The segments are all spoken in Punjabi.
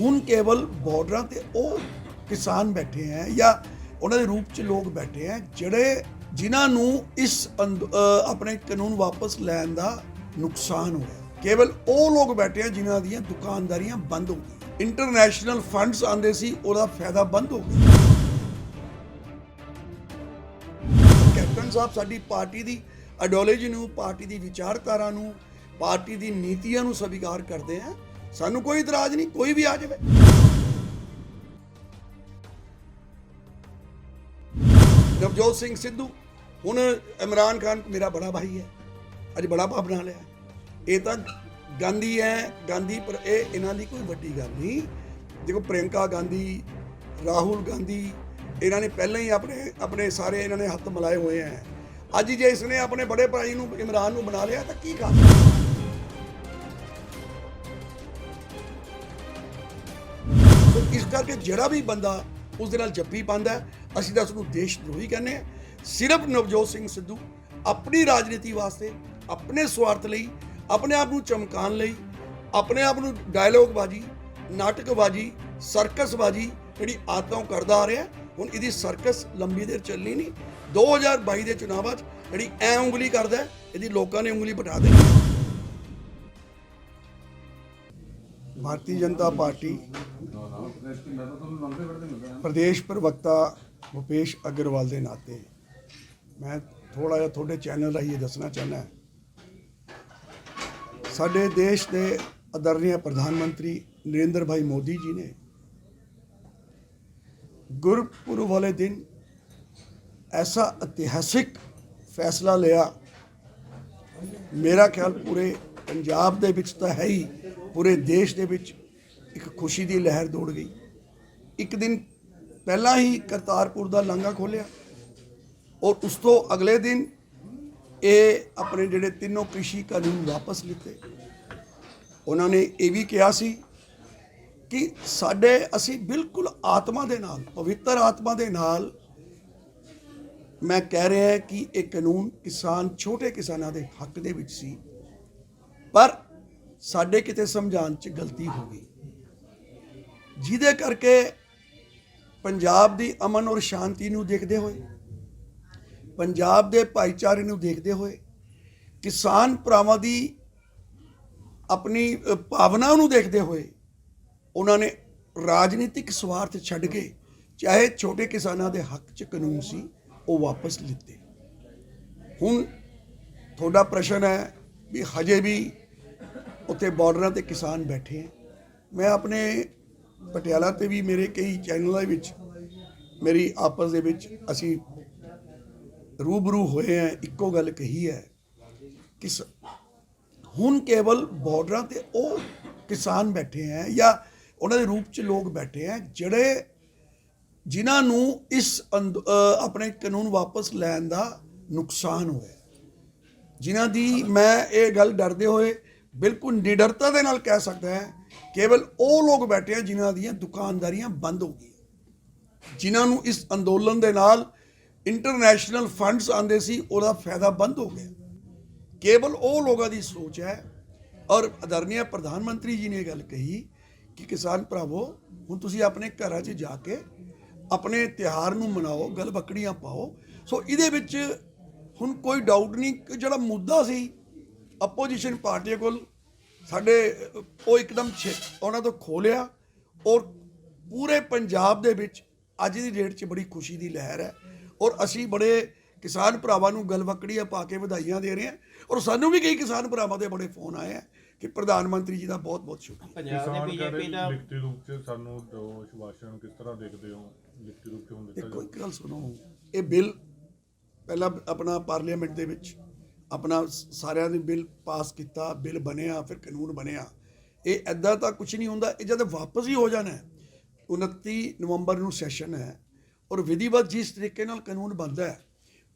ਹੁਣ ਕੇਵਲ ਬਾਰਡਰਾਂ ਤੇ ਉਹ ਕਿਸਾਨ ਬੈਠੇ ਹੈ ਜਾਂ ਉਹਨਾਂ ਦੇ ਰੂਪ ਚ ਲੋਕ ਬੈਠੇ ਹੈ ਜਿਹੜੇ ਜਿਨ੍ਹਾਂ ਨੂੰ ਇਸ ਆਪਣੇ ਕਾਨੂੰਨ ਵਾਪਸ ਲੈਣ ਦਾ ਨੁਕਸਾਨ ਹੋਇਆ ਕੇਵਲ ਉਹ ਲੋਕ ਬੈਠੇ ਹੈ ਜਿਨ੍ਹਾਂ ਦੀਆਂ ਦੁਕਾਨਦਾਰੀਆਂ ਬੰਦ ਹੋ ਗਈਆਂ। ਇੰਟਰਨੈਸ਼ਨਲ ਫੰਡਸ ਆਉਂਦੇ ਸੀ, ਉਹਦਾ ਫਾਇਦਾ ਬੰਦ ਹੋ ਗਿਆ। ਕੈਪਟਨ ਸਾਹਿਬ, ਸਾਡੀ ਪਾਰਟੀ ਦੀ ਆਈਡੀਓਲੋਜੀ ਨੂੰ, ਪਾਰਟੀ ਦੀ ਵਿਚਾਰਧਾਰਾ ਨੂੰ, ਪਾਰਟੀ ਦੀ ਨੀਤੀਆਂ ਨੂੰ ਸਵੀਕਾਰ ਕਰਦੇ ਆ ਸਾਨੂੰ ਕੋਈ ਇਤਰਾਜ਼ ਨਹੀਂ, ਕੋਈ ਵੀ ਆ ਜਾਵੇ। ਨਵਜੋਤ ਸਿੰਘ ਸਿੱਧੂ, ਹੁਣ ਇਮਰਾਨ ਖਾਨ ਮੇਰਾ ਬੜਾ ਭਾਈ ਹੈ, ਅੱਜ ਬੜਾ ਭਾਅ ਬਣਾ ਲਿਆ। ਇਹ ਤਾਂ ਗਾਂਧੀ ਹੈ, ਗਾਂਧੀ ਪਰ ਇਹ ਇਹਨਾਂ ਦੀ ਕੋਈ ਵੱਡੀ ਗੱਲ ਨਹੀਂ। ਦੇਖੋ ਪ੍ਰਿਯੰਕਾ ਗਾਂਧੀ, ਰਾਹੁਲ ਗਾਂਧੀ, ਇਹਨਾਂ ਨੇ ਪਹਿਲਾਂ ਹੀ ਆਪਣੇ ਆਪਣੇ ਸਾਰੇ ਇਹਨਾਂ ਨੇ ਹੱਥ ਮਿਲਾਏ ਹੋਏ ਹੈ। ਅੱਜ ਜੇ ਇਸਨੇ ਆਪਣੇ ਬੜੇ ਭਾਈ ਨੂੰ, ਇਮਰਾਨ ਨੂੰ ਬਣਾ ਲਿਆ, ਤਾਂ ਕੀ ਕਰ ਕਰਕੇ ਜਿਹੜਾ ਵੀ ਬੰਦਾ ਉਸ ਦੇ ਨਾਲ ਜੱਫੀ ਪਾਉਂਦਾ ਅਸੀਂ ਤਾਂ ਉਸ ਨੂੰ ਦੇਸ਼ ਦਰੋਹੀ ਕਹਿੰਦੇ ਆ ਸਿਰਫ ਨਵਜੋਤ ਸਿੰਘ ਸਿੱਧੂ ਆਪਣੀ ਰਾਜਨੀਤੀ ਵਾਸਤੇ, ਆਪਣੇ ਸਵਾਰਥ ਲਈ, ਆਪਣੇ ਆਪ ਨੂੰ ਚਮਕਾਉਣ ਲਈ, ਆਪਣੇ ਆਪ ਨੂੰ ਡਾਇਲੋਗਬਾਜੀ ਨਾਟਕਬਾਜੀ ਸਰਕਸਬਾਜੀ ਜਿਹੜੀ ਆਦਤਾਂ ਉਹ ਕਰਦਾ ਆ ਰਿਹਾ ਹੁਣ ਇਹਦੀ ਸਰਕਸ ਲੰਬੀ ਦੇਰ ਚੱਲਣੀ ਨਹੀਂ। 2022 ਦੇ ਚੁਣਾਵਾਂ 'ਚ ਜਿਹੜੀ ਐ ਉਂਗਲੀ ਕਰਦਾ ਇਹਦੀ ਲੋਕਾਂ ਨੇ ਉਂਗਲੀ ਬਿਠਾ ਦੇਣੀ ਭਾਰਤੀ ਜਨਤਾ ਪਾਰਟੀ ਪ੍ਰਦੇਸ਼ ਪ੍ਰਵਕਤਾ ਭੁਪੇਸ਼ ਅਗਰਵਾਲ ਦੇ ਨਾਤੇ। ਮੈਂ ਥੋੜਾ ਜਿਹਾ ਤੁਹਾਡੇ ਚੈਨਲ ਰਾਹੀਂ ਇਹ ਦੱਸਣਾ ਚਾਹੁੰਦਾ ਸਾਡੇ ਦੇਸ਼ ਦੇ ਆਦਰਣੀय ਪ੍ਰਧਾਨ ਮੰਤਰੀ ਨਰਿੰਦਰ ਭਾਈ ਮੋਦੀ ਜੀ ਨੇ ਗੁਰਪੁਰਬ ਵਾਲੇ ਦਿਨ ਐਸਾ ਇਤਿਹਾਸਿਕ ਫੈਸਲਾ ਲਿਆ। ਮੇਰਾ ਖਿਆਲ ਪੂਰੇ ਪੰਜਾਬ ਦੇ ਵਿੱਚ ਤਾਂ ਹੈ ਹੀ। ਪੂਰੇ ਦੇਸ਼ ਦੇ ਵਿੱਚ ਇੱਕ ਖੁਸ਼ੀ ਦੀ ਲਹਿਰ ਦੌੜ ਗਈ। ਇੱਕ ਦਿਨ ਪਹਿਲਾਂ ਹੀ ਕਰਤਾਰਪੁਰ ਦਾ ਲਾਂਘਾ ਖੋਲਿਆ ਔਰ ਉਸ ਤੋਂ ਅਗਲੇ ਦਿਨ ਇਹ ਆਪਣੇ ਜਿਹੜੇ ਤਿੰਨੋਂ ਕ੍ਰਿਸ਼ੀ ਕਾਨੂੰਨ ਵਾਪਸ ਲਿੱਤੇ। ਉਹਨਾਂ ਨੇ ਇਹ ਵੀ ਕਿਹਾ ਸੀ ਕਿ ਸਾਡੇ ਅਸੀਂ ਬਿਲਕੁਲ ਆਤਮਾ ਦੇ ਨਾਲ, ਪਵਿੱਤਰ ਆਤਮਾ ਦੇ ਨਾਲ ਮੈਂ ਕਹਿ ਰਿਹਾ ਕਿ ਇਹ ਕਾਨੂੰਨ ਕਿਸਾਨ, ਛੋਟੇ ਕਿਸਾਨਾਂ ਦੇ ਹੱਕ ਦੇ ਵਿੱਚ ਸੀ। ਪਰ ਸਾਡੇ ਕਿਤੇ ਸਮਝਾਉਣ 'ਚ ਗਲਤੀ ਹੋ ਗਈ। ਜਿਹਦੇ ਕਰਕੇ ਪੰਜਾਬ ਦੀ ਅਮਨ ਔਰ ਸ਼ਾਂਤੀ ਨੂੰ ਦੇਖਦੇ ਹੋਏ, ਪੰਜਾਬ ਦੇ ਭਾਈਚਾਰੇ ਨੂੰ ਦੇਖਦੇ ਹੋਏ, ਕਿਸਾਨ ਭਰਾਵਾਂ ਦੀ ਆਪਣੀ ਭਾਵਨਾ ਨੂੰ ਦੇਖਦੇ ਹੋਏ ਉਹਨਾਂ ਨੇ ਰਾਜਨੀਤਿਕ ਸਵਾਰਥ ਛੱਡ ਕੇ ਚਾਹੇ ਛੋਟੇ ਕਿਸਾਨਾਂ ਦੇ ਹੱਕ 'ਚ ਕਾਨੂੰਨ ਸੀ, ਉਹ ਵਾਪਸ ਲਿੱਤੇ। ਹੁਣ ਤੁਹਾਡਾ ਪ੍ਰਸ਼ਨ ਹੈ ਵੀ ਹਜੇ ਵੀ ਉੱਥੇ ਬਾਰਡਰਾਂ ਤੇ ਕਿਸਾਨ ਬੈਠੇ ਹੈ ਮੈਂ ਆਪਣੇ ਪਟਿਆਲਾ ਤੇ ਵੀ ਮੇਰੇ ਕਈ ਚੈਨਲਾਂ ਵਿੱਚ, ਮੇਰੀ ਆਪਸ ਦੇ ਵਿੱਚ ਅਸੀਂ ਰੂਬਰੂ ਹੋਏ ਹੈ ਇੱਕੋ ਗੱਲ ਕਹੀ ਹੈ ਕਿ ਹੁਣ ਕੇਵਲ ਬਾਰਡਰਾਂ ਤੇ ਉਹ ਕਿਸਾਨ ਬੈਠੇ ਹੈ ਜਾਂ ਉਹਨਾਂ ਦੇ ਰੂਪ ਚ ਲੋਕ ਬੈਠੇ ਹੈ ਜਿਹੜੇ ਜਿਨ੍ਹਾਂ ਨੂੰ ਇਸ ਅੰਦ- ਆਪਣੇ ਕਾਨੂੰਨ ਵਾਪਸ ਲੈਣ ਦਾ ਨੁਕਸਾਨ ਹੋਇਆ। ਜਿਨ੍ਹਾਂ ਦੀ ਮੈਂ ਇਹ ਗੱਲ ਡਰਦੇ ਹੋਏ ਬਿਲਕੁਲ ਨਿਡਰਤਾ ਦੇ ਨਾਲ ਕਹਿ ਸਕਦਾ ਹੈ, ਕੇਵਲ ਉਹ ਲੋਕ ਬੈਠੇ ਆ ਜਿਨ੍ਹਾਂ ਦੀਆਂ ਦੁਕਾਨਦਾਰੀਆਂ ਬੰਦ ਹੋ ਗਈਆਂ। ਜਿਨ੍ਹਾਂ ਨੂੰ ਇਸ ਅੰਦੋਲਨ ਦੇ ਨਾਲ ਇੰਟਰਨੈਸ਼ਨਲ ਫੰਡਸ ਆਉਂਦੇ ਸੀ, ਉਹਦਾ ਫਾਇਦਾ ਬੰਦ ਹੋ ਗਿਆ। ਕੇਵਲ ਉਹ ਲੋਕਾਂ ਦੀ ਸੋਚ ਹੈ। ਔਰ ਆਦਰਣੀय ਪ੍ਰਧਾਨ ਮੰਤਰੀ ਜੀ ਨੇ ਇਹ ਗੱਲ ਕਹੀ ਕਿ ਕਿਸਾਨ ਭਰਾਵੋ, ਹੁਣ ਤੁਸੀਂ ਆਪਣੇ ਘਰਾਂ 'ਚ ਜਾ ਕੇ ਆਪਣੇ ਤਿਉਹਾਰ ਨੂੰ ਮਨਾਓ ਗਲ ਬੱਕੜੀਆਂ ਪਾਓ। ਸੋ ਇਹਦੇ ਵਿੱਚ ਹੁਣ ਕੋਈ ਡਾਊਟ ਨਹੀਂ ਕਿ ਜਿਹੜਾ ਮੁੱਦਾ ਸੀ ਆਪੋਜੀਸ਼ਨ ਪਾਰਟੀ ਕੋਲ ਸਾਡੇ ਉਹ ਇੱਕਦਮ ਛੇ- ਉਹਨਾਂ ਤੋਂ ਖੋਲਿਆ ਔਰ ਪੂਰੇ ਪੰਜਾਬ ਦੇ ਵਿੱਚ ਅੱਜ ਦੀ ਡੇਟ 'ਚ ਬੜੀ ਖੁਸ਼ੀ ਦੀ ਲਹਿਰ ਹੈ ਔਰ ਅਸੀਂ ਬੜੇ ਕਿਸਾਨ ਭਰਾਵਾਂ ਨੂੰ ਗਲਵਕੜੀਆਂ ਪਾ ਕੇ ਵਧਾਈਆਂ ਦੇ ਰਹੇ ਹਾਂ ਔਰ ਸਾਨੂੰ ਵੀ ਕਈ ਕਿਸਾਨ ਭਰਾਵਾਂ ਦੇ ਬੜੇ ਫੋਨ ਆਏ ਆ ਕਿ ਪ੍ਰਧਾਨ ਮੰਤਰੀ ਜੀ ਦਾ ਬਹੁਤ ਬਹੁਤ ਸ਼ੁਕਰੀਆ। ਪੰਜਾਬ ਦੇ ਬੀਜੇਪੀ ਦਾ ਲਿਖਤੀ ਰੂਪ ਚ ਸਾਨੂੰ ਦੋ ਸ਼ੁਭਾਸ਼ਾ ਨੂੰ ਕਿਸ ਤਰ੍ਹਾਂ ਦੇਖਦੇ ਹੋ? ਲਿਖਤੀ ਰੂਪ ਚ ਹੁਣ ਦਿੱਤਾ ਦੇਖੋ ਇੱਕ ਗੱਲ ਸੁਣੋ ਇਹ ਬਿੱਲ ਪਹਿਲਾਂ ਆਪਣਾ ਪਾਰਲੀਮੈਂਟ ਦੇ ਵਿੱਚ ਆਪਣਾ ਸਾਰਿਆਂ ਨੇ ਬਿੱਲ ਪਾਸ ਕੀਤਾ ਬਿੱਲ ਬਣਿਆ ਫਿਰ ਕਾਨੂੰਨ ਬਣਿਆ। ਇਹ ਐਦਾਂ ਤਾਂ ਕੁਝ ਨਹੀਂ ਹੁੰਦਾ ਇਹ ਜਦ ਵਾਪਸ ਹੀ ਹੋ ਜਾਣਾ ਹੈ 29 ਨਵੰਬਰ ਨੂੰ ਸੈਸ਼ਨ ਹੈ ਔਰ ਵਿਧੀਵਤ ਜਿਸ ਤਰੀਕੇ ਨਾਲ ਕਾਨੂੰਨ ਬਣਦਾ ਹੈ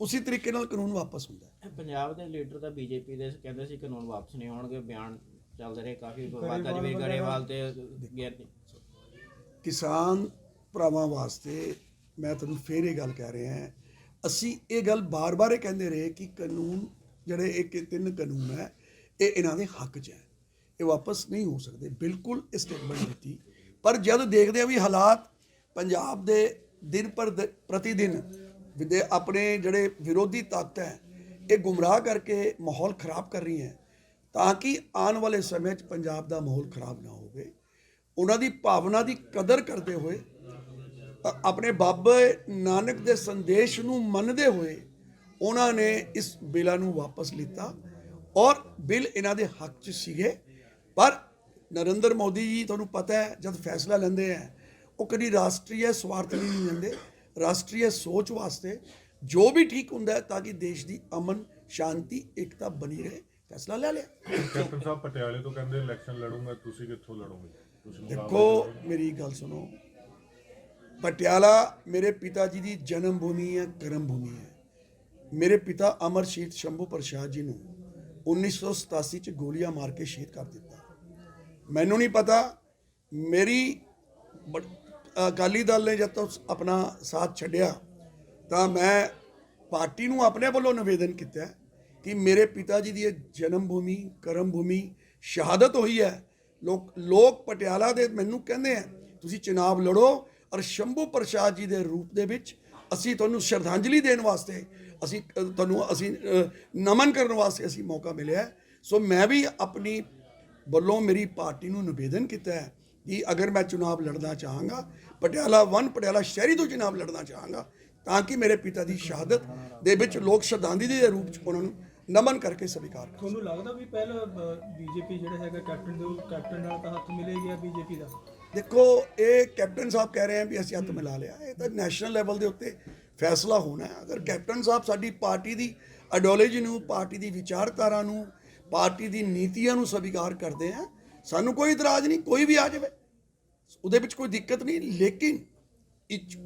ਉਸੇ ਤਰੀਕੇ ਨਾਲ ਕਾਨੂੰਨ ਵਾਪਸ ਹੁੰਦਾ ਹੈ। ਪੰਜਾਬ ਦੇ ਲੀਡਰ ਤਾਂ ਬੀਜੇਪੀ ਦੇ ਕਹਿੰਦੇ ਸੀ ਕਾਨੂੰਨ ਵਾਪਸ ਨਹੀਂ ਹੋਣਗੇ ਬਿਆਨ ਚੱਲਦੇ ਰਹੇ ਕਾਫੀ ਵਾਦਾ ਜੀ ਗਰੇਵਾਲ ਤੇ ਕਿਸਾਨ ਭਰਾਵਾਂ ਵਾਸਤੇ ਮੈਂ ਤੁਹਾਨੂੰ ਫੇਰ ਇਹ ਗੱਲ ਕਹਿ ਰਿਹਾ ਹਾਂ ਅਸੀਂ ਇਹ ਗੱਲ ਬਾਰ-ਬਾਰ ਇਹ ਕਹਿੰਦੇ ਰਹੇ ਕਿ ਕਾਨੂੰਨ ਜਿਹੜੇ ਇੱਕ ਤਿੰਨ ਕਾਨੂੰਨ ਹੈ, ਇਹ ਇਹਨਾਂ ਦੇ ਹੱਕ 'ਚ ਹੈ। ਇਹ ਵਾਪਸ ਨਹੀਂ ਹੋ ਸਕਦੇ। ਬਿਲਕੁਲ ਸਟੇਟਮੈਂਟ ਦਿੱਤੀ। ਪਰ ਜਦ ਦੇਖਦੇ ਆ ਵੀ ਹਾਲਾਤ ਪੰਜਾਬ ਦੇ ਦਿਨ ਪਰ ਦ- ਪ੍ਰਤੀ ਦਿਨ ਵਿਦੇ, ਆਪਣੇ ਜਿਹੜੇ ਵਿਰੋਧੀ ਤੱਤ ਹੈ, ਇਹ ਗੁੰਮਰਾਹ ਕਰਕੇ ਮਾਹੌਲ ਖਰਾਬ ਕਰ ਰਹੀ ਹੈ, ਤਾਂ ਕਿ ਆਉਣ ਵਾਲੇ ਸਮੇਂ 'ਚ ਪੰਜਾਬ ਦਾ ਮਾਹੌਲ ਖਰਾਬ ਨਾ ਹੋਵੇ। ਉਹਨਾਂ ਦੀ ਭਾਵਨਾ ਦੀ ਕਦਰ ਕਰਦੇ ਹੋਏ ਆਪਣੇ ਬਾਬਾ ਨਾਨਕ ਦੇ ਸੰਦੇਸ਼ ਨੂੰ ਮੰਨਦੇ ਹੋਏ ਉਹਨਾਂ ਨੇ ਇਸ ਬਿੱਲਾਂ ਨੂੰ ਵਾਪਸ ਲਿੱਤਾ ਔਰ ਬਿੱਲ ਇਹਨਾਂ ਦੇ ਹੱਕ 'ਚ ਸੀਗੇ। ਪਰ ਨਰਿੰਦਰ ਮੋਦੀ ਜੀ ਤੁਹਾਨੂੰ ਪਤਾ ਹੈ ਜਦ ਫੈਸਲਾ ਲੈਂਦੇ ਆ ਉਹ ਕਦੀ ਰਾਸ਼ਟਰੀ ਸਵਾਰਥ ਲਈ ਨਹੀਂ ਲੈਂਦੇ। ਰਾਸ਼ਟਰੀ ਸੋਚ ਵਾਸਤੇ ਜੋ ਵੀ ਠੀਕ ਹੁੰਦਾ ਹੈ ਤਾਂ ਕਿ ਦੇਸ਼ ਦੀ ਅਮਨ ਸ਼ਾਂਤੀ ਏਕਤਾ ਬਣੀ ਰਹੇ ਫੈਸਲਾ ਲੈ ਲਿਆ। ਕੈਪਟਨ ਸਾਹਿਬ ਪਟਿਆਲੇ ਤੋਂ ਕਹਿੰਦੇ ਇਲੈਕਸ਼ਨ ਲੜੂੰਗਾ ਤੁਸੀਂ ਕਿੱਥੋਂ ਲੜੋਗੇ? ਤੁਸੀਂ ਦੇਖੋ ਮੇਰੀ ਗੱਲ ਸੁਣੋ। ਪਟਿਆਲਾ ਮੇਰੇ ਪਿਤਾ ਜੀ ਦੀ ਜਨਮ ਭੂਮੀ ਹੈ ਕਰਮ ਭੂਮੀ ਹੈ। ਮੇਰੇ ਪਿਤਾ ਅਮਰ ਸ਼ਹੀਦ ਸ਼ੰਭੂ ਪ੍ਰਸਾਦ ਜੀ ਨੂੰ 1987 ਚ ਗੋਲੀਆਂ ਮਾਰ ਕੇ ਸ਼ਹੀਦ ਕਰ ਦਿੱਤਾ। ਮੈਨੂੰ ਨਹੀਂ ਪਤਾ, ਮੇਰੀ ਬ- ਅਕਾਲੀ ਦਲ ਨੇ ਜਦ ਤੋਂ ਆਪਣਾ ਸਾਥ ਛੱਡਿਆ, ਤਾਂ ਮੈਂ ਪਾਰਟੀ ਨੂੰ ਆਪਣੇ ਵੱਲੋਂ ਨਿਵੇਦਨ ਕੀਤਾ ਕਿ ਮੇਰੇ ਪਿਤਾ ਜੀ ਦੀ ਇਹ ਜਨਮ ਭੂਮੀ, ਕਰਮ ਭੂਮੀ ਸ਼ਹਾਦਤ ਹੋਈ ਹੈ। ਲੋਕ ਲੋਕ ਪਟਿਆਲਾ ਦੇ ਮੈਨੂੰ ਕਹਿੰਦੇ ਆ, ਤੁਸੀਂ ਚੁਣਾਵ ਲੜੋ ਔਰ ਸ਼ੰਭੂ ਪ੍ਰਸਾਦ ਜੀ ਦੇ ਰੂਪ ਦੇ ਵਿੱਚ ਅਸੀਂ ਤੁਹਾਨੂੰ ਸ਼ਰਧਾਂਜਲੀ ਦੇਣ ਵਾਸਤੇ, ਅਸੀਂ ਤੁਹਾਨੂੰ ਅਸੀਂ ਨਮਨ ਕਰਨ ਵਾਸਤੇ ਅਸੀਂ ਮੌਕਾ ਮਿਲਿਆ ਸੋ ਮੈਂ ਵੀ ਆਪਣੀ ਵੱਲੋਂ ਮੇਰੀ ਪਾਰਟੀ ਨੂੰ ਨਿਵੇਦਨ ਕੀਤਾ ਹੈ ਕਿ ਅਗਰ ਮੈਂ ਚੁਣਾਵ ਲੜਨਾ ਚਾਹਾਂਗਾ, ਪਟਿਆਲਾ 1 ਪਟਿਆਲਾ ਸ਼ਹਿਰੀ ਤੋਂ ਚੁਣਾਵ ਲੜਨਾ ਚਾਹਾਂਗਾ, ਤਾਂ ਕਿ ਮੇਰੇ ਪਿਤਾ ਦੀ ਸ਼ਹਾਦਤ ਦੇ ਵਿੱਚ ਲੋਕ ਸ਼ਰਧਾਂਜਲੀ ਦੇ ਰੂਪ ਚ ਉਹਨਾਂ ਨੂੰ ਨਮਨ ਕਰਕੇ ਸਵੀਕਾਰ ਕਰਨ ਤੁਹਾਨੂੰ ਲੱਗਦਾ ਵੀ ਪਹਿਲਾਂ ਬੀਜੇਪੀ ਜਿਹੜਾ ਹੈਗਾ ਕੈਪਟਨ ਦੇ ਕੈਪਟਨ ਨਾਲ ਤਾਂ ਹੱਥ ਮਿਲੇ ਗਿਆ ਬੀਜੇਪੀ ਦਾ? ਦੇਖੋ ਇਹ ਕੈਪਟਨ ਸਾਹਿਬ ਕਹਿ ਰਹੇ ਆ ਵੀ ਅਸੀਂ ਹੱਥ ਮਿਲਾ ਲਿਆ। ਇਹ ਤਾਂ ਨੈਸ਼ਨਲ ਲੈਵਲ ਦੇ ਉੱਤੇ ਫੈਸਲਾ ਹੋਣਾ ਹੈ। ਅਗਰ ਕੈਪਟਨ ਸਾਹਿਬ ਸਾਡੀ ਪਾਰਟੀ ਦੀ ਆਈਡੀਓਲੋਜੀ ਨੂੰ ਪਾਰਟੀ ਦੀ ਵਿਚਾਰਧਾਰਾ ਨੂੰ ਪਾਰਟੀ ਦੀ ਨੀਤੀਆਂ ਨੂੰ ਸਵੀਕਾਰ ਕਰਦੇ ਆ ਸਾਨੂੰ ਕੋਈ ਇਤਰਾਜ਼ ਨਹੀਂ ਕੋਈ ਵੀ ਆ ਜਾਵੇ। ਉਹਦੇ ਵਿੱਚ ਕੋਈ ਦਿੱਕਤ ਨਹੀਂ ਲੇਕਿਨ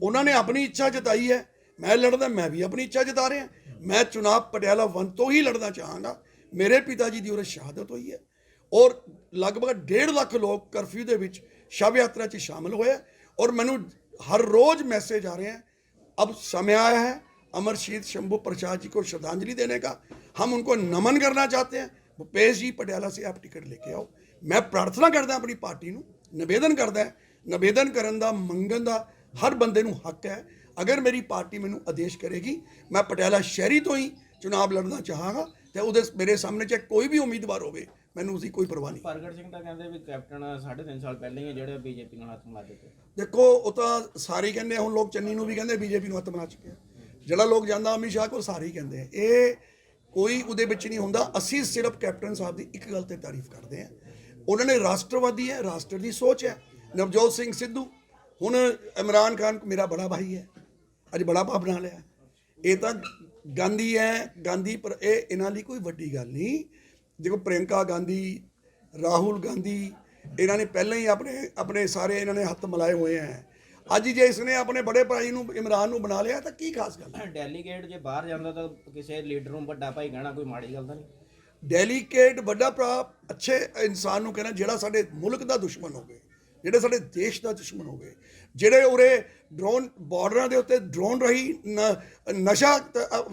ਉਹਨਾਂ ਨੇ ਆਪਣੀ ਇੱਛਾ ਜਤਾਈ ਹੈ। ਮੈਂ ਲੜਦਾ ਮੈਂ ਵੀ ਆਪਣੀ ਇੱਛਾ ਜਤਾ ਰਿਹਾ। ਮੈਂ ਚੁਣਾਵ ਪਟਿਆਲਾ ਵਨ ਤੋਂ ਹੀ ਲੜਨਾ ਚਾਹਾਂਗਾ ਮੇਰੇ ਪਿਤਾ ਜੀ ਦੀ ਉਹਦੇ ਸ਼ਹਾਦਤ ਹੋਈ ਹੈ ਔਰ ਲਗਭਗ 1.5 ਲੱਖ ਲੋਕ ਕਰਫਿਊ ਦੇ ਵਿੱਚ ਸ਼ਵ ਯਾਤਰਾ 'ਚ ਸ਼ਾਮਲ ਹੋਏ ਹੈ ਔਰ ਮੈਨੂੰ ਹਰ ਰੋਜ਼ ਮੈਸੇਜ ਆ ਰਹੇ हैं अब समय आया है अमर शहीद शंभू प्रसाद जी को श्रद्धांजलि देने का हम उनको नमन करना चाहते हैं भूपेश जी पटियाला से आप टिकट लेके आओ ਮੈਂ ਪ੍ਰਾਰਥਨਾ ਕਰਦਾ ਆਪਣੀ ਪਾਰਟੀ ਨੂੰ ਨਿਵੇਦਨ ਕਰਦਾ ਨਿਵੇਦਨ ਕਰਨ ਦਾ ਮੰਗਣ ਦਾ ਹਰ ਬੰਦੇ ਨੂੰ ਹੱਕ ਹੈ ਅਗਰ ਮੇਰੀ ਪਾਰਟੀ ਮੈਨੂੰ ਆਦੇਸ਼ ਕਰੇਗੀ ਮੈਂ ਪਟਿਆਲਾ ਸ਼ਹਿਰੀ ਤੋਂ ਹੀ ਚੁਣਾਵ ਲੜਨਾ ਚਾਹਾਂਗਾ ਤੇ ਉਹਦੇ ਮੇਰੇ ਸਾਹਮਣੇ ਚਾਹੇ ਕੋਈ ਵੀ ਉਮੀਦਵਾਰ ਹੋਵੇ ਮੈਨੂੰ ਉਸਦੀ ਕੋਈ ਪਰਵਾਹ ਨਹੀਂ। ਪ੍ਰਗਟ ਸਿੰਘ ਤਾਂ ਕਹਿੰਦੇ ਵੀ ਕੈਪਟਨ 3.5 ਸਾਲ ਪਹਿਲਾਂ ਹੀ ਹੈ ਜਿਹੜੇ ਬੀਜੇਪੀ ਨਾਲ ਹੱਥ ਮਿਲਾ ਦਿੱਤੇ। ਦੇਖੋ ਉਹ ਤਾਂ ਸਾਰੇ ਹੀ ਕਹਿੰਦੇ ਹੁਣ ਲੋਕ ਚੰਨੀ ਨੂੰ ਵੀ ਕਹਿੰਦੇ ਬੀਜੇਪੀ ਨੂੰ ਹੱਥ ਬਣਾ ਚੁੱਕੇ ਆ। ਜਿਹੜਾ ਲੋਕ ਜਾਂਦਾ ਅਮਿਤ ਸ਼ਾਹ ਕੋਲ ਸਾਰੇ ਹੀ ਕਹਿੰਦੇ ਇਹ ਕੋਈ ਉਹਦੇ ਵਿੱਚ ਨਹੀਂ ਹੁੰਦਾ। ਅਸੀਂ ਸਿਰਫ ਕੈਪਟਨ ਸਾਹਿਬ ਦੀ ਇੱਕ ਗੱਲ ਤੇ ਤਾਰੀਫ ਕਰਦੇ ਆ। ਉਹਨਾਂ ਨੇ ਰਾਸ਼ਟਰਵਾਦੀ ਹੈ ਰਾਸ਼ਟਰ ਦੀ ਸੋਚ ਹੈ। ਨਵਜੋਤ ਸਿੰਘ ਸਿੱਧੂ ਹੁਣ ਇਮਰਾਨ ਖਾਨ ਮੇਰਾ ਬੜਾ ਭਾਈ ਹੈ। ਅੱਜ ਬੜਾ ਭਾ ਬਣਾ ਲਿਆ। ਇਹ ਤਾਂ ਗਾਂਧੀ ਹੈ ਗਾਂਧੀ ਪਰ ਇਹ ਇਹਨਾਂ ਲਈ ਕੋਈ ਵੱਡੀ ਗੱਲ ਨਹੀਂ। ਦੇਖੋ ਪ੍ਰਿਯੰਕਾ ਗਾਂਧੀ ਰਾਹੁਲ ਗਾਂਧੀ ਇਹਨਾਂ ਨੇ ਪਹਿਲਾਂ ਹੀ ਆਪਣੇ ਆਪਣੇ ਸਾਰੇ ਇਹਨਾਂ ਨੇ ਹੱਥ ਮਿਲਾਏ ਹੋਏ ਹੈ। ਅੱਜ ਜੇ ਇਸਨੇ ਆਪਣੇ ਬੜੇ ਭਾਈ ਨੂੰ ਇਮਰਾਨ ਨੂੰ ਬਣਾ ਲਿਆ ਤਾਂ ਕੀ ਖਾਸ ਗੱਲ ਹੈ? ਡੈਲੀਗੇਟ ਜੇ ਬਾਹਰ ਜਾਂਦਾ ਤਾਂ ਕਿਸੇ ਲੀਡਰ ਨੂੰ ਵੱਡਾ ਭਾਈ ਕਹਿਣਾ ਕੋਈ ਮਾੜੀ ਗੱਲ ਤਾਂ ਨਹੀਂ। ਡੈਲੀਕੇਟ ਵੱਡਾ ਭਰਾ ਅੱਛੇ ਇਨਸਾਨ ਨੂੰ ਕਹਿਣਾ ਜਿਹੜਾ ਸਾਡੇ ਮੁਲਕ ਦਾ ਦੁਸ਼ਮਣ ਹੋਵੇ ਜਿਹੜੇ ਸਾਡੇ ਦੇਸ਼ ਦਾ ਦੁਸ਼ਮਣ ਹੋਵੇ। ਜਿਹੜੇ ਉਰੇ ਡਰੋਨ ਬਾਰਡਰਾਂ ਦੇ ਉੱਤੇ ਡਰੋਨ ਰਹੀ ਨ- ਨਸ਼ਾ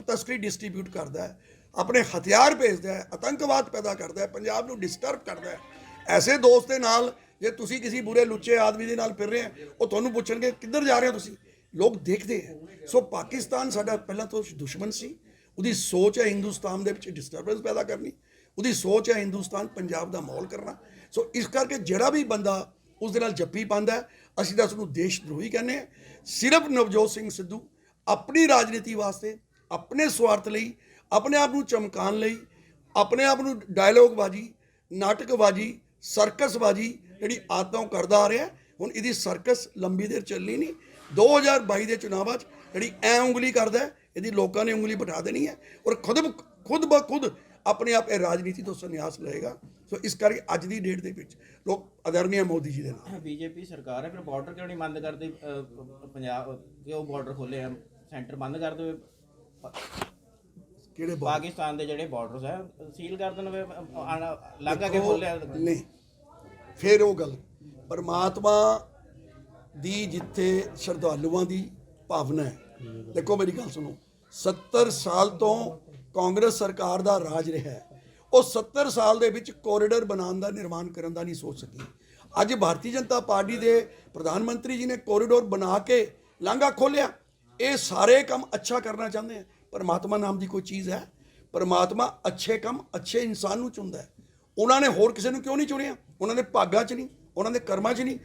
ਤਸਕਰੀ ਡਿਸਟ੍ਰੀਬਿਊਟ ਕਰਦਾ ਹੈ, ਆਪਣੇ ਹਥਿਆਰ ਭੇਜਦਾ ਹੈ, ਆਤੰਕਵਾਦ ਪੈਦਾ ਕਰਦਾ ਹੈ, ਪੰਜਾਬ ਨੂੰ ਡਿਸਟਰਬ ਕਰਦਾ ਹੈ। ਐਸੇ ਦੋਸਤ ਦੇ ਨਾਲ ਜੇ ਤੁਸੀਂ ਕਿਸੇ ਬੁਰੇ ਲੁੱਚੇ ਆਦਮੀ ਦੇ ਨਾਲ ਫਿਰ ਰਹੇ ਹੋ, ਉਹ ਤੁਹਾਨੂੰ ਪੁੱਛਣਗੇ, ਕਿੱਧਰ ਜਾ ਰਹੇ ਹੋ ਤੁਸੀਂ? ਲੋਕ ਦੇਖਦੇ ਹੈ। ਸੋ ਪਾਕਿਸਤਾਨ ਸਾਡਾ ਪਹਿਲਾਂ ਤੋਂ ਦੁਸ਼ਮਣ ਸੀ। ਉਹਦੀ ਸੋਚ ਹੈ ਹਿੰਦੁਸਤਾਨ ਦੇ ਵਿੱਚ ਡਿਸਟਰਬੈਂਸ ਪੈਦਾ ਕਰਨੀ। ਉਹਦੀ ਸੋਚ ਹੈ ਹਿੰਦੁਸਤਾਨ ਪੰਜਾਬ ਦਾ ਮਾਹੌਲ ਕਰਨਾ। ਸੋ ਇਸ ਕਰਕੇ ਜਿਹੜਾ ਵੀ ਬੰਦਾ ਉਸ ਦੇ ਨਾਲ ਜੱਫੀ ਪਾਉਂਦਾ ਅਸੀਂ ਤਾਂ ਉਸਨੂੰ ਦੇਸ਼ ਦਰੋਹੀ ਕਹਿੰਦੇ ਹਾਂ। ਸਿਰਫ ਨਵਜੋਤ ਸਿੰਘ ਸਿੱਧੂ ਆਪਣੀ ਰਾਜਨੀਤੀ ਵਾਸਤੇ, ਆਪਣੇ ਸਵਾਰਥ ਲਈ, ਆਪਣੇ ਆਪ ਨੂੰ ਚਮਕਾਉਣ ਲਈ, ਆਪਣੇ ਆਪ ਨੂੰ ਡਾਇਲੋਗ ਬਾਜੀ ਨਾਟਕਬਾਜੀ ਸਰਕਸਬਾਜੀ ਜਿਹੜੀ ਆਦਤਾਂ ਉਹ ਕਰਦਾ ਆ ਰਿਹਾ ਹੁਣ ਇਹਦੀ ਸਰਕਸ ਲੰਬੀ ਦੇਰ ਚੱਲਣੀ ਨਹੀਂ। 2022 ਦੇ ਚੁਣਾਵਾਂ 'ਚ ਜਿਹੜੀ ਐ ਉਂਗਲੀ ਕਰਦਾ ਇਹਦੀ ਲੋਕਾਂ ਨੇ ਉਂਗਲੀ ਬਿਠਾ ਦੇਣੀ ਹੈ। ਔਰ ਖੁਦ ਬ- ਖੁਦ ਬਖੁਦ ਆਪਣੇ ਆਪ ਇਹ ਰਾਜਨੀਤੀ ਤੋਂ ਸੰਨਿਆਸ ਲਏਗਾ। ਸੋ ਇਸ ਕਰਕੇ ਅੱਜ ਦੀ ਡੇਟ ਦੇ ਵਿੱਚ ਲੋਕ ਆਦਰਨੀय ਮੋਦੀ ਜੀ ਦੇ ਨਾਲ। ਬੀਜੇਪੀ ਸਰਕਾਰ ਹੈ ਫਿਰ ਬਾਰਡਰ ਕਿਉਂ ਨਹੀਂ ਬੰਦ ਕਰਦੀ? ਪੰਜਾਬ ਕਿਉਂ ਬਾਰਡਰ ਖੋਲੇ ਆ ਸੈਂਟਰ ਬੰਦ ਕਰ ਦੇਵੇ। ਕਿਹੜੇ ਪਾਕਿਸਤਾਨ ਦੇ ਜਿਹੜੇ ਬਾਰਡਰਸ ਹੈ ਸੀਲ ਕਰ ਦੇਣ ਵੇ ਲਾਗਾ ਕੇ ਖੋਲਿਆ ਨਹੀਂ ਫਿਰ ਉਹ ਗੱਲ। ਪਰਮਾਤਮਾ ਦੀ ਜਿੱਥੇ ਸ਼ਰਧਾਲੂਆਂ ਦੀ ਭਾਵਨਾ ਹੈ। ਦੇਖੋ ਮੇਰੀ ਗੱਲ ਸੁਣੋ 70 ਸਾਲ ਤੋਂ ਕਾਂਗਰਸ ਸਰਕਾਰ ਦਾ ਰਾਜ ਰਿਹਾ ਹੈ, ਉਹ 70 ਸਾਲ ਦੇ ਵਿੱਚ ਕੋਰੀਡੋਰ ਬਣਾਉਣ ਦਾ, ਨਿਰਮਾਣ ਕਰਨ ਦਾ ਨਹੀਂ ਸੋਚ ਸਕੀ। ਅੱਜ ਭਾਰਤੀ ਜਨਤਾ ਪਾਰਟੀ ਦੇ ਪ੍ਰਧਾਨ ਮੰਤਰੀ ਜੀ ਨੇ ਕੋਰੀਡੋਰ ਬਣਾ ਕੇ ਲਾਂਘਾ ਖੋਲਿਆ ਇਹ ਸਾਰੇ ਕੰਮ ਅੱਛਾ ਕਰਨਾ ਚਾਹੁੰਦੇ ਆ। ਪਰਮਾਤਮਾ ਨਾਮ ਦੀ ਕੋਈ ਚੀਜ਼ ਹੈ। ਪਰਮਾਤਮਾ ਅੱਛੇ ਕੰਮ, ਅੱਛੇ ਇਨਸਾਨ ਨੂੰ ਚੁਣਦਾ ਹੈ। ਉਹਨਾਂ ਨੇ ਹੋਰ ਕਿਸੇ ਨੂੰ ਕਿਉਂ ਨਹੀਂ ਚੁਣਿਆ? ਉਹਨਾਂ ਦੇ ਭਾਗਾਂ 'ਚ ਨਹੀਂ, ਉਹਨਾਂ ਦੇ ਕਰਮਾਂ 'ਚ ਨਹੀਂ।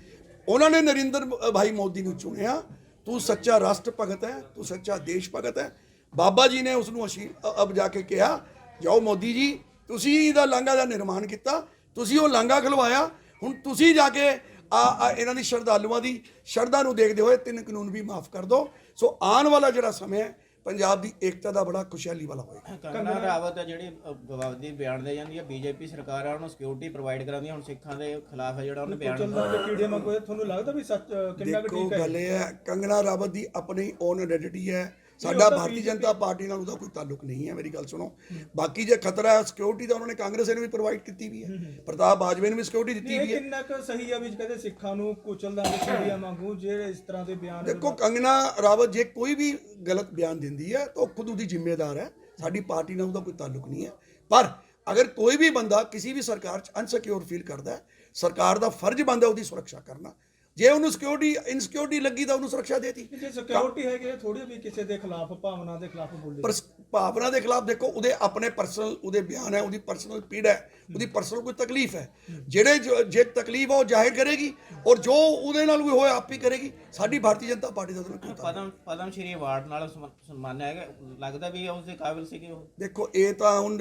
ਉਹਨਾਂ ਨੇ ਨਰਿੰਦਰ ਭਾਈ ਮੋਦੀ ਨੂੰ ਚੁਣਿਆ। ਤੂੰ ਸੱਚਾ ਰਾਸ਼ਟਰ ਭਗਤ ਹੈ, ਤੂੰ ਸੱਚਾ ਦੇਸ਼ ਭਗਤ ਹੈ। ਬਾਬਾ ਜੀ ਨੇ ਉਸ ਨੂੰ ਅਸ਼ੀ ਅਬ ਜਾ ਕੇ ਕਿਹਾ ਜਾਓ ਮੋਦੀ ਜੀ ਤੁਸੀਂ ਇਹਦਾ ਲਾਂਘਾ ਦਾ ਨਿਰਮਾਣ ਕੀਤਾ ਤੁਸੀਂ ਉਹ ਲਾਂਘਾ ਖਲਵਾਇਆ ਹੁਣ ਤੁਸੀਂ ਜਾ ਕੇ ਆ ਆ ਇਹਨਾਂ ਦੀ ਸ਼ਰਧਾਲੂਆਂ ਦੀ ਸ਼ਰਧਾ ਨੂੰ ਦੇਖਦੇ ਹੋਏ ਤਿੰਨ ਕਾਨੂੰਨ ਵੀ ਮਾਫ ਕਰ ਦਿਓ ਸੋ ਆਉਣ ਵਾਲਾ ਜਿਹੜਾ ਸਮਾਂ ਹੈ ਪੰਜਾਬ ਦੀ ਏਕਤਾ ਦਾ ਬੜਾ ਖੁਸ਼ਹਾਲੀ ਵਾਲਾ ਹੋਏਗਾ। ਕੰਗਨਾ ਰਾਵਤ ਹੈ ਜਿਹੜੀ ਅ, ਵਿਵਾਦੀ ਬਿਆਨ ਦੇ ਜਾਂਦੀ ਹੈ ਬੀਜੇਪੀ ਸਰਕਾਰ ਆ ਉਹਨੂੰ ਸਿਕਿਉਰਿਟੀ ਪ੍ਰੋਵਾਈਡ ਕਰਾਉਂਦੀ ਹੈ ਹੁਣ ਸਿੱਖਾਂ ਦੇ ਖਿਲਾਫ ਹੈ ਜਿਹੜਾ ਉਹਨੇ ਬਿਆਨ ਚੱਲਦਾ ਤੇ ਕੀੜੇ ਇਹ ਤੁਹਾਨੂੰ ਲੱਗਦਾ ਵੀ ਸੱਚ ਕਿੰਨਾ ਕੁ ਦੇਖੋ ਠੀਕ ਹੈ? ਗੱਲ ਇਹ ਹੈ ਕੰਗਨਾ ਰਾਵਤ ਦੀ ਆਪਣੀ ਓਨ ਆਇਡੈਂਟੀ ਹੈ ਸਾਡਾ ਭਾਰਤੀ ਜਨਤਾ ਪਾਰਟੀ ਨਾਲ ਉਹਦਾ ਕੋਈ ਤਾਲੁਕ ਨਹੀਂ ਹੈ ਮੇਰੀ ਗੱਲ ਸੁਣੋ। ਬਾਕੀ ਜੇ ਖਤਰਾ ਹੈ ਸਿਕਿਉਰਿਟੀ ਦਾ ਉਹਨਾਂ ਨੇ ਕਾਂਗਰਸ ਨੂੰ ਵੀ ਪ੍ਰੋਵਾਈਡ ਕੀਤੀ ਵੀ ਹੈ। ਪ੍ਰਤਾਪ ਬਾਜਵੇ ਨੂੰ ਵੀ ਸਿਕਿਉਰਿਟੀ ਦਿੱਤੀ ਵੀ ਹੈ। ਕਿੰਨਾ ਕੁ ਸਹੀ ਆ ਵੀ ਕਹਿੰਦੇ ਸਿੱਖਾਂ ਨੂੰ ਕੁਚਲਦਾ ਤੇ ਕੀੜਿਆਂ ਵਾਂਗੂ ਜਿਹੜੇ ਇਸ ਤਰ੍ਹਾਂ ਦੇ ਬਿਆਨ ਦੇਖੋ ਕੰਗਨਾ ਰਾਵਤ ਜੇ ਕੋਈ ਵੀ ਗਲਤ ਬਿਆਨ ਦਿੰਦੀ ਹੈ ਤਾਂ ਉਹ ਖੁਦ ਉਹਦੀ ਜ਼ਿੰਮੇਦਾਰ ਹੈ। ਸਾਡੀ ਪਾਰਟੀ ਨਾਲ ਉਹਦਾ ਕੋਈ ਤਾਲੁਕ ਨਹੀਂ ਹੈ। ਪਰ ਅਗਰ ਕੋਈ ਵੀ ਬੰਦਾ ਕਿਸੇ ਵੀ ਸਰਕਾਰ 'ਚ ਅਨਸਿਕਿਉਰ ਫੀਲ ਕਰਦਾ ਹੈ ਸਰਕਾਰ ਦਾ ਫਰਜ਼ ਬਣਦਾ ਉਹਦੀ ਸੁਰੱਖਿਆ ਕਰਨਾ। ਜੇ ਉਹਨੂੰ ਸਿਕਿਉਰਿਟੀ ਇਨਸਿਕਿਉਰਿਟੀ ਲੱਗੀ ਤਾਂ ਉਹਨੂੰ ਸੁਰੱਖਿਆ ਦੇਤੀ। ਜੇ ਸਿਕਿਉਰਿਟੀ ਹੈਗੀ ਹੈ ਥੋੜੀ ਵੀ ਕਿਸੇ ਦੇ ਖਿਲਾਫ ਭਾਵਨਾ ਦੇ ਖਿਲਾਫ ਬੋਲੇ। ਪਰ ਭਾਵਨਾ ਦੇ ਖਿਲਾਫ ਦੇਖੋ ਉਹਦੇ ਆਪਣੇ ਪਰਸਨਲ ਉਹਦੇ ਬਿਆਨ ਹੈ ਉਹਦੀ ਪਰਸਨਲ ਪੀੜ ਹੈ ਉਹਦੀ ਪਰਸਨਲ ਕੋਈ ਤਕਲੀਫ ਹੈ। ਜਿਹੜੇ ਜੋ- ਤਕਲੀਫ ਹੈ ਉਹ ਜ਼ਾਹਿਰ ਕਰੇਗੀ ਔਰ ਜੋ ਉਹਦੇ ਨਾਲ ਕੋਈ ਹੋਇਆ ਆਪ ਹੀ ਕਰੇਗੀ। ਸਾਡੀ ਭਾਰਤੀ ਜਨਤਾ ਪਾਰਟੀ ਦਾ ਪਦਮ ਪਦਮ ਸ਼੍ਰੀ ਅਵਾਰਡ ਨਾਲ ਸਨਮਾਨਿਆ ਹੈਗਾ ਲੱਗਦਾ ਵੀ ਉਸ ਦੇ ਕਾਬਿਲ ਸੀ ਕਿ ਉਹ। ਦੇਖੋ ਇਹ ਤਾਂ ਹੁਣ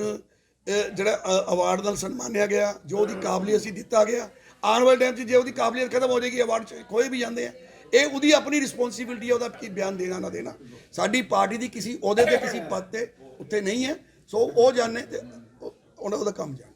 ਜਿਹੜਾ ਅਵਾਰਡ ਨਾਲ ਸਨਮਾਨਿਆ ਗਿਆ ਜੋ ਉਹਦੀ ਕਾਬਲੀਅਤ ਸੀ ਦਿੱਤਾ ਗਿਆ। ਆਉਣ ਵਾਲੇ ਟਾਈਮ 'ਚ ਜੇ ਉਹਦੀ ਕਾਬਲੀਅਤ ਖਤਮ ਹੋ ਜਾਏਗੀ ਅਵਾਰਡ 'ਚ ਖੋਏ ਵੀ ਜਾਂਦੇ ਆ, ਇਹ ਉਹਦੀ ਆਪਣੀ ਰਿਸਪੌਂਸਿਬਿਲਟੀ ਹੈ ਉਹਦਾ ਕੀ ਬਿਆਨ ਦੇਣਾ, ਨਾ ਦੇਣਾ। ਸਾਡੀ ਪਾਰਟੀ ਦੀ ਕਿਸੇ ਅਹੁਦੇ ਤੇ, ਕਿਸੇ ਪਦ ਤੇ ਉੱਤੇ ਨਹੀਂ ਹੈ। ਸੋ ਉਹ ਜਾਣੇ ਤੇ ਉਹ- ਉਹਨਾਂ ਦਾ ਕੰਮ ਜਾਣੇ।